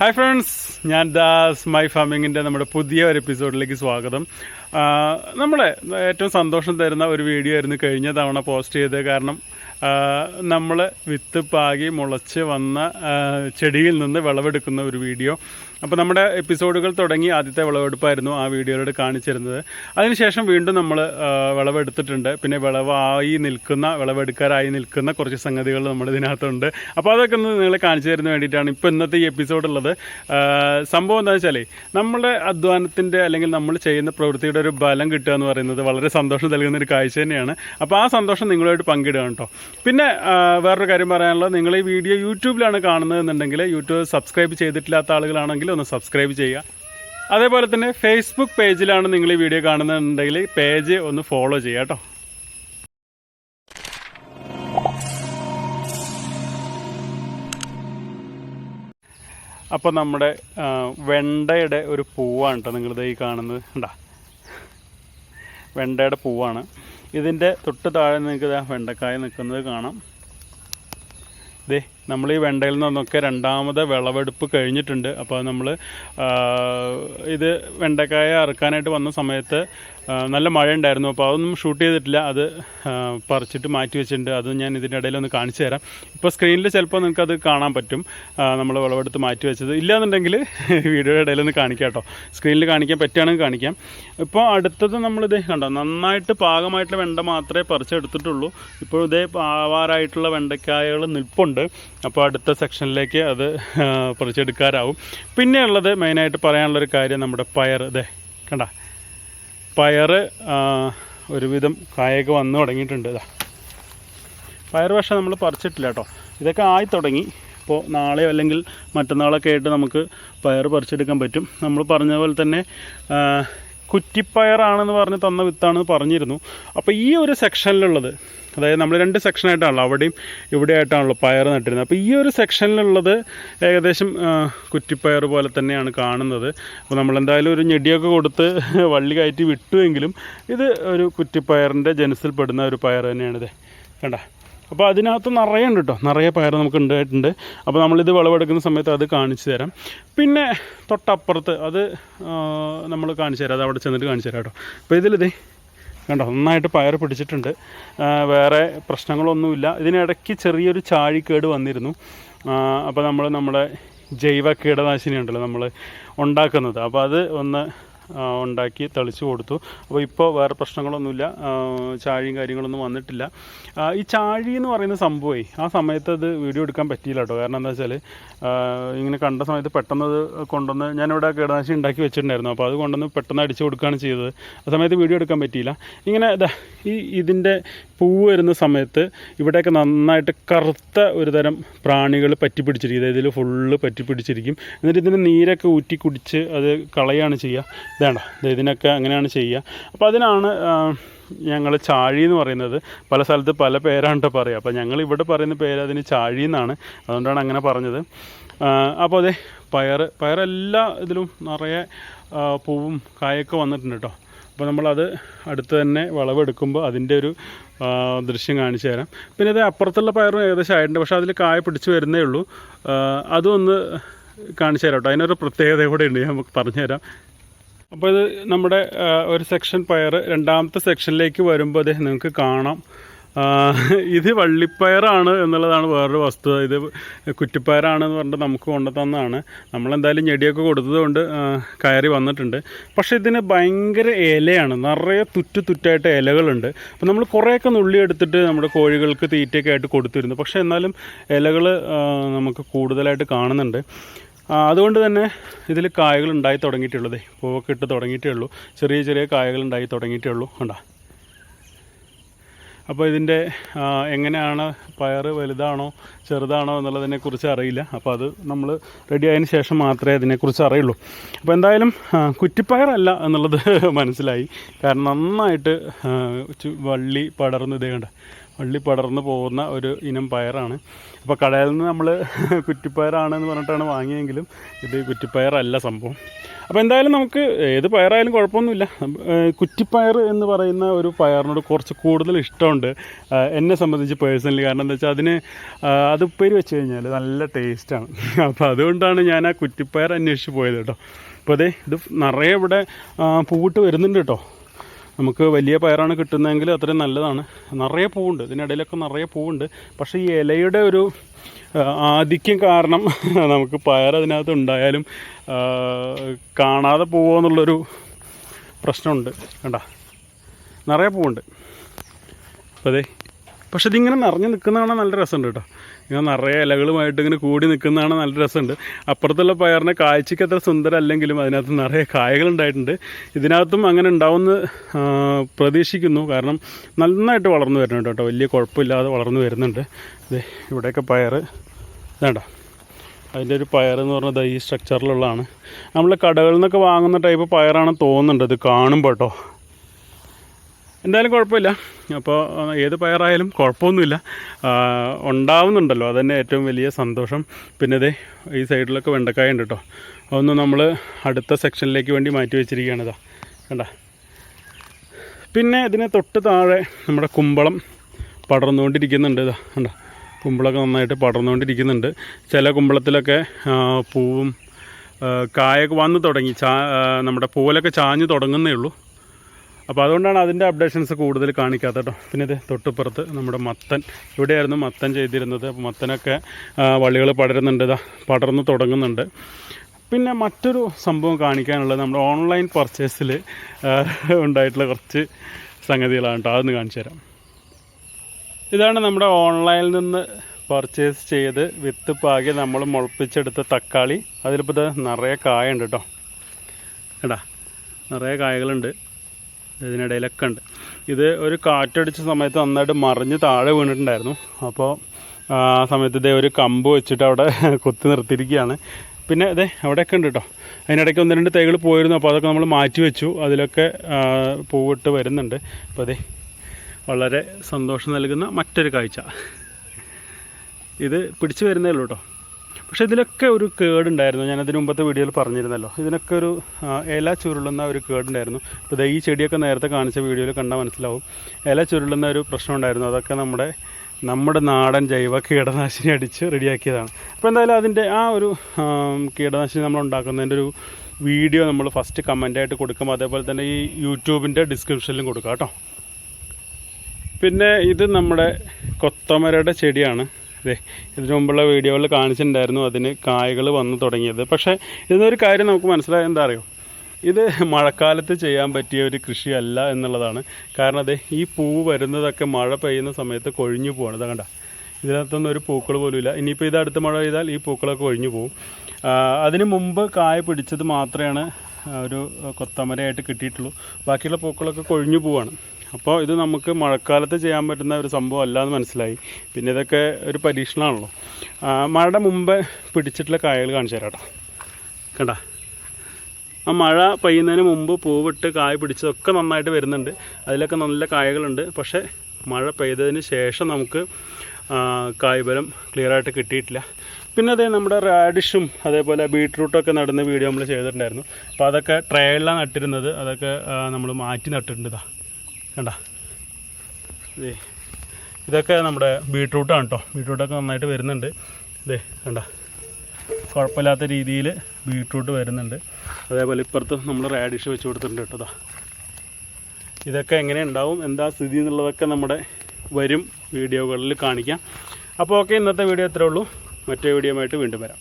Hi friends ഞാൻ Das my ഫാമിങ്ങിന്റെ നമ്മുടെ പുതിയ ഒരു എപ്പിസോഡിലേക്ക് സ്വാഗതം. നമ്മളെ ഏറ്റവും സന്തോഷം തരുന്ന ഒരു വീഡിയോ ആയിരുന്നു കഴിഞ്ഞ തവണ പോസ്റ്റ് ചെയ്തത്. കാരണം നമ്മൾ വിത്ത് പാകി മുളച്ച് വന്ന ചെടിയിൽ നിന്ന് വിളവെടുക്കുന്ന ഒരു വീഡിയോ. അപ്പോൾ നമ്മുടെ എപ്പിസോഡുകൾ തുടങ്ങി ആദ്യത്തെ വിളവെടുപ്പായിരുന്നു ആ വീഡിയോയിലൂടെ കാണിച്ചിരുന്നത്. അതിനുശേഷം വീണ്ടും നമ്മൾ വിളവെടുത്തിട്ടുണ്ട്. പിന്നെ വിളവായി നിൽക്കുന്ന വിളവെടുക്കാരായി നിൽക്കുന്ന കുറച്ച് സംഗതികൾ നമ്മൾ ഇതിനകത്തുണ്ട് അപ്പോൾ അതൊക്കെ ഒന്ന് നിങ്ങളെ കാണിച്ചു തരുന്ന വേണ്ടിയിട്ടാണ് ഇപ്പോൾ ഇന്നത്തെ ഈ എപ്പിസോഡുള്ളത് സംഭവം എന്താ വെച്ചാലേ നമ്മുടെ അധ്വാനത്തിന്റെ അല്ലെങ്കിൽ നമ്മൾ ചെയ്യുന്ന പ്രവൃത്തിയുടെ ഒരു ബലം കിട്ടുക എന്ന് പറയുന്നത് വളരെ സന്തോഷം നൽകുന്ന ഒരു കാഴ്ച തന്നെയാണ്. അപ്പോൾ ആ സന്തോഷം നിങ്ങളുമായിട്ട് പങ്കിടുക കേട്ടോ. പിന്നെ വേറൊരു കാര്യം പറയാനുള്ളത് നിങ്ങൾ ഈ വീഡിയോ യൂട്യൂബിലാണ് കാണുന്നത് എന്നുണ്ടെങ്കിൽ യൂട്യൂബ് സബ്സ്ക്രൈബ് ചെയ്തിട്ടില്ലാത്ത ആളുകളാണെങ്കിൽ ഒന്ന് സബ്സ്ക്രൈബ് ചെയ്യുക. അതേപോലെ തന്നെ ഫേസ്ബുക്ക് പേജിലാണ് നിങ്ങൾ ഈ വീഡിയോ കാണുന്നുണ്ടെങ്കിൽ പേജ് ഒന്ന് ഫോളോ ചെയ്യുക കേട്ടോ. അപ്പോൾ നമ്മുടെ വെണ്ടയുടെ ഒരു പൂവാണ് കേട്ടോ നിങ്ങളിത് ഈ കാണുന്നത്. ഉണ്ടാ വെണ്ടയുടെ പൂവാണ്. ഇതിന്റെ തൊട്ട് താഴെ നിങ്ങൾക്ക് ഇതാ വെണ്ടക്കായ നിൽക്കുന്നത് കാണാം. ദേ നമ്മൾ ഈ വെണ്ടയിൽ നിന്നൊക്കെ രണ്ടാമത് വിളവെടുപ്പ് കഴിഞ്ഞിട്ടുണ്ട്. അപ്പോൾ നമ്മൾ ഇത് വെണ്ടക്കായ അറുക്കാനായിട്ട് വന്ന സമയത്ത് നല്ല മഴ ഉണ്ടായിരുന്നു അപ്പോൾ അതൊന്നും ഷൂട്ട് ചെയ്തിട്ടില്ല. അത് പറിച്ചിട്ട് മാറ്റി വെച്ചിട്ടുണ്ട്. അത് ഞാൻ ഇതിന്റെ ഇടയിൽ ഒന്ന് കാണിച്ചു തരാം. ഇപ്പോൾ സ്ക്രീനിൽ ചിലപ്പോൾ നിങ്ങൾക്ക് അത് കാണാൻ പറ്റും. നമ്മൾ വിളവെടുത്ത് മാറ്റി വെച്ചത്. ഇല്ലാന്നുണ്ടെങ്കിൽ വീഡിയോയുടെ ഇടയിൽ ഒന്ന് കാണിക്കാം കേട്ടോ. സ്ക്രീനിൽ കാണിക്കാൻ പറ്റുകയാണെങ്കിൽ കാണിക്കാം. ഇപ്പോൾ അടുത്തത് നമ്മളിത് കണ്ടോ? നന്നായിട്ട് പാകമായിട്ടുള്ള വെണ്ട മാത്രമേ പറിച്ചെടുത്തിട്ടുള്ളൂ. ഇപ്പോൾ ഇതേ പാവാറായിട്ടുള്ള വെണ്ടക്കായകൾ നിൽപ്പുണ്ട്. അപ്പോൾ അടുത്ത സെക്ഷനിലേക്ക് അത് പറിച്ചെടുക്കാറാവും. പിന്നെയുള്ളത് മെയിനായിട്ട് പറയാനുള്ളൊരു കാര്യം നമ്മുടെ പയർ ഇതേ കണ്ട? പയർ ഒരുവിധം കായൊക്കെ വന്നു തുടങ്ങിയിട്ടുണ്ട്. ഇതാ പയർ പക്ഷേ നമ്മൾ പറിച്ചിട്ടില്ല കേട്ടോ. ഇതൊക്കെ ആയി തുടങ്ങി. ഇപ്പോൾ നാളെയോ അല്ലെങ്കിൽ മറ്റന്നാളൊക്കെ ആയിട്ട് നമുക്ക് പയർ പറിച്ചെടുക്കാൻ പറ്റും. നമ്മൾ പറഞ്ഞ പോലെ തന്നെ കുറ്റിപ്പയറാണെന്ന് പറഞ്ഞ് തന്ന വിത്താണെന്ന് പറഞ്ഞിരുന്നു. അപ്പോൾ ഈ ഒരു സെക്ഷനിലുള്ളത് അതായത് നമ്മൾ രണ്ട് സെക്ഷനായിട്ടാണല്ലോ അവിടെയും ഇവിടെ ആയിട്ടാണല്ലോ പയർ നട്ടിരുന്നത്. അപ്പോൾ ഈ ഒരു സെക്ഷനിലുള്ളത് ഏകദേശം കുറ്റിപ്പയർ പോലെ തന്നെയാണ് കാണുന്നത്. അപ്പോൾ നമ്മളെന്തായാലും ഒരു ഞെടിയൊക്കെ കൊടുത്ത് വള്ളി കയറ്റി വിട്ടുവെങ്കിലും ഇത് ഒരു കുറ്റിപ്പയറിന്റെ ജനസിൽപ്പെടുന്ന ഒരു പയർ തന്നെയാണിത് കണ്ട? അപ്പോൾ അതിനകത്ത് നിറയെ ഉണ്ട് കേട്ടോ നിറയെ പയർ നമുക്ക് ഉണ്ടായിട്ടുണ്ട്. അപ്പോൾ നമ്മളിത് വിളവെടുക്കുന്ന സമയത്ത് അത് കാണിച്ചു തരാം. പിന്നെ തൊട്ടപ്പുറത്ത് അത് നമ്മൾ കാണിച്ചു തരാം. അത് അവിടെ ചെന്നിട്ട് കാണിച്ചു തരാം കേട്ടോ അപ്പോൾ ഇതിലിതേ കണ്ടോ നന്നായിട്ട് പയർ പിടിച്ചിട്ടുണ്ട്. വേറെ പ്രശ്നങ്ങളൊന്നുമില്ല. ഇതിനിടയ്ക്ക് ചെറിയൊരു ചാഴിക്കേട് വന്നിരുന്നു. അപ്പോൾ നമ്മൾ നമ്മുടെ ജൈവ കീടനാശിനി ഉണ്ടല്ലോ നമ്മൾ ഉണ്ടാക്കുന്നത്. അപ്പോൾ അത് ഒന്ന് ഉണ്ടാക്കി തളിച്ചു കൊടുത്തു. അപ്പോൾ ഇപ്പോൾ വേറെ പ്രശ്നങ്ങളൊന്നുമില്ല. ചാഴിയും കാര്യങ്ങളൊന്നും വന്നിട്ടില്ല. ഈ ചാഴി എന്ന് പറയുന്ന സംഭവമേ ആ സമയത്ത് അത് വീഡിയോ എടുക്കാൻ പറ്റിയില്ല കേട്ടോ. കാരണം എന്താ വെച്ചാൽ ഇങ്ങനെ കണ്ട സമയത്ത് പെട്ടെന്ന് അത് കൊണ്ടുവന്ന് ഞാനിവിടെ കീടനാശിനി ഉണ്ടാക്കി വെച്ചിട്ടുണ്ടായിരുന്നു. അപ്പോൾ അത് കൊണ്ടുവന്ന് പെട്ടെന്ന് അടിച്ചു കൊടുക്കുകയാണ് ചെയ്തത്. ആ സമയത്ത് വീഡിയോ എടുക്കാൻ പറ്റിയില്ല. ഇങ്ങനെ ഈ ഇതിന്റെ പൂവ് വരുന്ന സമയത്ത് ഇവിടെയൊക്കെ നന്നായിട്ട് കറുത്ത ഒരു തരം പ്രാണികൾ പറ്റി പിടിച്ചിരിക്കും ഇതിൽ ഫുള്ള് പറ്റി പിടിച്ചിരിക്കും എന്നിട്ട് ഇതിന് നീരൊക്കെ ഊറ്റി കുടിച്ച് അത് കളയാണ് ചെയ്യുക. ദേ ഇതിനൊക്കെ അങ്ങനെയാണ് ചെയ്യുക. അപ്പോൾ അതിനാണ് ഞങ്ങൾ ചാഴി എന്ന് പറയുന്നത്. പല സ്ഥലത്ത് പല പേരാണ് പറയുക. അപ്പോൾ ഞങ്ങൾ ഇവിടെ പറയുന്ന പേര് അതിന് ചാഴി എന്നാണ്. അതുകൊണ്ടാണ് അങ്ങനെ പറഞ്ഞത്. അപ്പോൾ അതെ പയർ പയറെല്ലാ ഇതിലും നിറയെ പൂവും കായൊക്കെ വന്നിട്ടുണ്ട് കേട്ടോ അപ്പോൾ നമ്മളത് അടുത്ത് തന്നെ വിളവെടുക്കുമ്പോൾ അതിന്റെ ഒരു ദൃശ്യം കാണിച്ചു തരാം. പിന്നെ ഇത് അപ്പുറത്തുള്ള പയറും ഏകദേശം ആയിട്ടുണ്ട്. പക്ഷേ അതിൽ കായ പിടിച്ചു വരുന്നേ ഉള്ളൂ. അതും ഒന്ന് കാണിച്ചു തരാം കേട്ടോ അതിനൊരു പ്രത്യേകത കൂടെ ഉണ്ട്. ഞാൻ നമുക്ക് പറഞ്ഞു തരാം അപ്പോൾ ഇത് നമ്മുടെ ഒരു സെക്ഷൻ പയർ രണ്ടാമത്തെ സെക്ഷനിലേക്ക് വരുമ്പോൾ അദ്ദേഹം നിങ്ങൾക്ക് കാണാം. ഇത് വള്ളിപ്പയറാണ് എന്നുള്ളതാണ് വേറൊരു വസ്തുത. ഇത് കുറ്റിപ്പയറാണ് എന്ന് പറഞ്ഞിട്ട് നമുക്ക് കൊണ്ടു തന്നതാണ് നമ്മളെന്തായാലും ഞെടിയൊക്കെ കൊടുത്തത് കൊണ്ട് കയറി വന്നിട്ടുണ്ട്. പക്ഷേ ഇതിന് ഭയങ്കര ഇലയാണ്. നിറയെ തുറ്റു തുറ്റായിട്ട് ഇലകളുണ്ട്. അപ്പോൾ നമ്മൾ കുറേയൊക്കെ നുള്ളി എടുത്തിട്ട് നമ്മുടെ കോഴികൾക്ക് തീറ്റയൊക്കെ ആയിട്ട് കൊടുത്തിരുന്നു. പക്ഷേ എന്നാലും ഇലകൾ നമുക്ക് കൂടുതലായിട്ട് കാണുന്നുണ്ട്. അതുകൊണ്ട് തന്നെ ഇതിൽ കായകൾ ഉണ്ടായി തുടങ്ങിയിട്ടുള്ളത്. പൂവൊക്കെ ഇട്ട് തുടങ്ങിയിട്ടേ ഉള്ളൂ. ചെറിയ ചെറിയ കായകൾ ഉണ്ടായി തുടങ്ങിയിട്ടേ ഉള്ളൂ. കണ്ടാ? അപ്പോൾ ഇതിന്റെ എങ്ങനെയാണ് പയർ വലുതാണോ ചെറുതാണോ എന്നുള്ളതിനെക്കുറിച്ച് അറിയില്ല. അപ്പോൾ അത് നമ്മൾ റെഡി ആയതിനു ശേഷം മാത്രമേ അതിനെക്കുറിച്ച് അറിയുള്ളൂ. അപ്പോൾ എന്തായാലും കുറ്റിപ്പയറല്ല എന്നുള്ളത് മനസ്സിലായി. കാരണം നന്നായിട്ട് വള്ളി പടർന്നു ഇതേ കണ്ട? വള്ളി പടർന്ന് പോകുന്ന ഒരു ഇനം പയറാണ്. അപ്പോൾ കടയിൽ നിന്ന് നമ്മൾ കുറ്റിപ്പയറാണ് എന്ന് പറഞ്ഞിട്ടാണ് വാങ്ങിയെങ്കിലും ഇത് കുറ്റിപ്പയറല്ല സംഭവം. അപ്പോൾ എന്തായാലും നമുക്ക് ഏത് പയറായാലും കുഴപ്പമൊന്നുമില്ല. കുറ്റിപ്പയർ എന്ന് പറയുന്ന ഒരു പയറിനോട് കുറച്ച് കൂടുതൽ ഇഷ്ടമുണ്ട്. എന്നെ സംബന്ധിച്ച് പേഴ്സണലി. കാരണം എന്താ വെച്ചാൽ അതിന് അത് ഉപ്പേരി വെച്ച് കഴിഞ്ഞാൽ നല്ല ടേസ്റ്റാണ്. അപ്പോൾ അതുകൊണ്ടാണ് ഞാൻ ആ കുറ്റിപ്പയർ അന്വേഷിച്ച് പോയത് കേട്ടോ. അപ്പോൾ അതെ ഇത് നിറയെ ഇവിടെ പൂവിട്ട് വരുന്നുണ്ട് കേട്ടോ. നമുക്ക് വലിയ പയറാണ് കിട്ടുന്നതെങ്കിൽ അത്രയും നല്ലതാണ്. നിറയെ പൂവുണ്ട്. ഇതിനിടയിലൊക്കെ നിറയെ പൂവുണ്ട്. പക്ഷേ ഈ ഇലയുടെ ഒരു ആധിക്യം കാരണം നമുക്ക് പയർ അതിനകത്ത് ഉണ്ടായാലും കാണാതെ പോവുക എന്നുള്ളൊരു പ്രശ്നമുണ്ട്. കണ്ട? നിറയെ പൂവുണ്ട്. അപ്പോൾ അതെ പക്ഷെ ഇതിങ്ങനെ നിറഞ്ഞ് നിൽക്കുന്നതാണ് നല്ല രസമുണ്ട് കേട്ടോ. ഇങ്ങനെ നിറയെ ഇലകളുമായിട്ട് ഇങ്ങനെ കൂടി നിൽക്കുന്നതാണ് നല്ല രസമുണ്ട്. അപ്പുറത്തുള്ള പയറിനെ കാഴ്ചയ്ക്ക് അത്ര സുന്ദരം അല്ലെങ്കിലും അതിനകത്ത് നിറയെ കായകളുണ്ടായിട്ടുണ്ട് ഇതിനകത്തും അങ്ങനെ ഉണ്ടാവുമെന്ന് പ്രതീക്ഷിക്കുന്നു. കാരണം നന്നായിട്ട് വളർന്നു വരുന്നുണ്ട് കേട്ടോ. വലിയ കുഴപ്പമില്ലാതെ വളർന്നു വരുന്നുണ്ട്. ഇത് ഇവിടെയൊക്കെ പയർ വേണ്ട അതിന്റെ ഒരു പയർ എന്ന് പറഞ്ഞത് ഈ സ്ട്രക്ചറിലുള്ളതാണ് നമ്മൾ കടകളിൽ നിന്നൊക്കെ വാങ്ങുന്ന ടൈപ്പ് പയറാണെന്ന് തോന്നുന്നുണ്ട്. ഇത് കാണുമ്പോൾ കേട്ടോ. എന്തായാലും കുഴപ്പമില്ല. അപ്പോൾ ഏത് പയറായാലും കുഴപ്പമൊന്നുമില്ല. ഉണ്ടാവുന്നുണ്ടല്ലോ. അതന്നെ ഏറ്റവും വലിയ സന്തോഷം. പിന്നെ ഇതേ ഈ സൈഡിലൊക്കെ വെണ്ടക്കായ ഉണ്ട് കേട്ടോ അതൊന്ന് നമ്മൾ അടുത്ത സെക്ഷനിലേക്ക് വേണ്ടി മാറ്റി വെച്ചിരിക്കുകയാണ് ഇതാ കണ്ട? പിന്നെ ഇതിന് തൊട്ട് താഴെ നമ്മുടെ കുമ്പളം പടർന്നുകൊണ്ടിരിക്കുന്നുണ്ട് ഇതാ കണ്ട? കുമ്പളമൊക്കെ നന്നായിട്ട് പടർന്നുകൊണ്ടിരിക്കുന്നുണ്ട്. ചില കുമ്പളത്തിലൊക്കെ പൂവും കായൊക്കെ വന്ന് തുടങ്ങി. ചാ നമ്മുടെ പൂവലൊക്കെ ചാഞ്ഞു തുടങ്ങുന്നേ ഉള്ളൂ. അപ്പോൾ അതുകൊണ്ടാണ് അതിന്റെ അപ്ഡേഷൻസ് കൂടുതൽ കാണിക്കാത്ത കേട്ടോ. പിന്നെ ഇത് തൊട്ടുപ്പുറത്ത് നമ്മുടെ മത്തൻ. ഇവിടെയായിരുന്നു മത്തൻ ചെയ്തിരുന്നത്. അപ്പോൾ മത്തനൊക്കെ വള്ളികൾ പടരുന്നുണ്ട്. ഇതാ പടർന്ന് തുടങ്ങുന്നുണ്ട്. പിന്നെ മറ്റൊരു സംഭവം കാണിക്കാനുള്ളത് നമ്മുടെ ഓൺലൈൻ പർച്ചേസിൽ ഉണ്ടായിട്ടുള്ള കുറച്ച് സംഗതികളാണ് കേട്ടോ. അതൊന്ന് കാണിച്ചു തരാം. ഇതാണ് നമ്മുടെ ഓൺലൈനിൽ നിന്ന് പർച്ചേസ് ചെയ്ത് വിത്ത് പാകി നമ്മൾ മുളപ്പിച്ചെടുത്ത തക്കാളി. അതിലിപ്പോൾ ഇത് നിറയെ കായുണ്ട് കേട്ടോ. കേട്ടാ നിറയെ കായകളുണ്ട്. ഇതിനിടയിലൊക്കെ ഉണ്ട്. ഇത് ഒരു കാറ്റടിച്ച സമയത്ത് നന്നായിട്ട് മറിഞ്ഞ് താഴെ വീണിട്ടുണ്ടായിരുന്നു. അപ്പോൾ ആ സമയത്ത് ഇതേ ഒരു കമ്പ് വെച്ചിട്ട് അവിടെ കൊത്തി നിർത്തിയിരിക്കുകയാണ്. പിന്നെ അതെ അവിടെയൊക്കെ ഉണ്ട് കേട്ടോ അതിനിടയ്ക്ക് ഒന്ന് രണ്ട് തൈകൾ പോയിരുന്നു. അപ്പോൾ അതൊക്കെ നമ്മൾ മാറ്റി വെച്ചു. അതിലൊക്കെ പൂവിട്ട് വരുന്നുണ്ട്. അപ്പോൾ അതെ വളരെ സന്തോഷം നൽകുന്ന മറ്റൊരു കാഴ്ച. ഇത് പിടിച്ചു വരുന്നേ ഉള്ളൂ കേട്ടോ പക്ഷേ ഇതിനൊക്കെ ഒരു കേടുണ്ടായിരുന്നു. ഞാൻ അതിന് മുമ്പത്തെ വീഡിയോയിൽ പറഞ്ഞിരുന്നല്ലോ. ഇതിനൊക്കെ ഒരു ഇല ചുരുളുന്ന ഒരു കേടുണ്ടായിരുന്നു. ഇപ്പോൾ ദേ ഈ ചെടിയൊക്കെ നേരത്തെ കാണിച്ച വീഡിയോയിൽ കണ്ടാൽ മനസ്സിലാവും. ഇല ചുരുളുന്ന ഒരു പ്രശ്നം ഉണ്ടായിരുന്നു. അതൊക്കെ നമ്മുടെ നമ്മുടെ നാടൻ ജൈവ കീടനാശിനി അടിച്ച് റെഡിയാക്കിയതാണ്. അപ്പോൾ എന്തായാലും അതിന്റെ ആ ഒരു കീടനാശിനി നമ്മൾ ഉണ്ടാക്കുന്നതിന്റെ ഒരു വീഡിയോ നമ്മൾ ഫസ്റ്റ് കമന്റായിട്ട് കൊടുക്കും അതേപോലെ തന്നെ ഈ യൂട്യൂബിന്റെ ഡിസ്ക്രിപ്ഷനിലും കൊടുക്കാം കേട്ടോ. പിന്നെ ഇത് നമ്മുടെ കൊത്തമരയുടെ ചെടിയാണ്. ഇതിനു മുമ്പുള്ള വീഡിയോകളിൽ കാണിച്ചിട്ടുണ്ടായിരുന്നു അതിന് കായകൾ വന്നു തുടങ്ങിയത്. പക്ഷേ ഇതിനൊരു കാര്യം നമുക്ക് മനസ്സിലായ എന്താ അറിയോ? ഇത് മഴക്കാലത്ത് ചെയ്യാൻ പറ്റിയ ഒരു കൃഷിയല്ല എന്നുള്ളതാണ്. കാരണം അതെ ഈ പൂവ് വരുന്നതൊക്കെ മഴ പെയ്യുന്ന സമയത്ത് കൊഴിഞ്ഞു പോവാണ്. ഇതാ കണ്ട. ഇതിനകത്തൊന്നും ഒരു പൂക്കൾ പോലും ഇല്ല ഇനിയിപ്പോൾ ഇത് അടുത്ത മഴ പെയ്താൽ ഈ പൂക്കളൊക്കെ ഒഴിഞ്ഞു പോകും അതിന് മുമ്പ് കായ പിടിച്ചത് മാത്രമാണ് ഒരു കൊത്തമരയായിട്ട് കിട്ടിയിട്ടുള്ളൂ. ബാക്കിയുള്ള പൂക്കളൊക്കെ കൊഴിഞ്ഞു പോവാണ്. അപ്പോൾ ഇത് നമുക്ക് മഴക്കാലത്ത് ചെയ്യാൻ പറ്റുന്ന ഒരു സംഭവം അല്ല എന്ന് മനസ്സിലായി. പിന്നെ ഇതൊക്കെ ഒരു പരീക്ഷണമാണല്ലോ. മഴയുടെ മുമ്പ് പിടിച്ചിട്ടുള്ള കായകൾ കാണിച്ചു തരാം കേട്ടോ. കണ്ട? ആ മഴ പെയ്യുന്നതിന് മുമ്പ് പൂവിട്ട് കായ പിടിച്ചതൊക്കെ നന്നായിട്ട് വരുന്നുണ്ട്. അതിലൊക്കെ നല്ല കായകളുണ്ട്. പക്ഷേ മഴ പെയ്തതിന് ശേഷം നമുക്ക് കായ്ഫലം ക്ലിയറായിട്ട് കിട്ടിയിട്ടില്ല. പിന്നെ അതേ നമ്മുടെ റാഡിഷും അതേപോലെ ബീട്രൂട്ടൊക്കെ നടുന്ന വീഡിയോ നമ്മൾ ചെയ്തിട്ടുണ്ടായിരുന്നു. അപ്പോൾ അതൊക്കെ ട്രയലിലാണ് നട്ടിരുന്നത്. അതൊക്കെ നമ്മൾ മാറ്റി നട്ടിട്ടുണ്ട് കണ്ട. ഇതേ ഇതൊക്കെ നമ്മുടെ ബീട്രൂട്ടാണ് കേട്ടോ. ബീട്രൂട്ടൊക്കെ നന്നായിട്ട് വരുന്നുണ്ട്. ഇതേ കണ്ട. കുഴപ്പമില്ലാത്ത രീതിയിൽ ബീട്രൂട്ട് വരുന്നുണ്ട്. അതേപോലെ ഇപ്പുറത്ത് നമ്മൾ റാഡിഷ് വെച്ച് കൊടുത്തിട്ടുണ്ട് കേട്ടോ. ഇതൊക്കെ എങ്ങനെ ഉണ്ടാവും എന്താ സ്ഥിതി എന്നുള്ളതൊക്കെ നമ്മുടെ വരും വീഡിയോകളിൽ കാണിക്കാം. അപ്പോൾ ഓക്കെ ഇന്നത്തെ വീഡിയോ ഇത്രേ ഉള്ളൂ. മറ്റേ വീഡിയോ വീണ്ടും വരാം.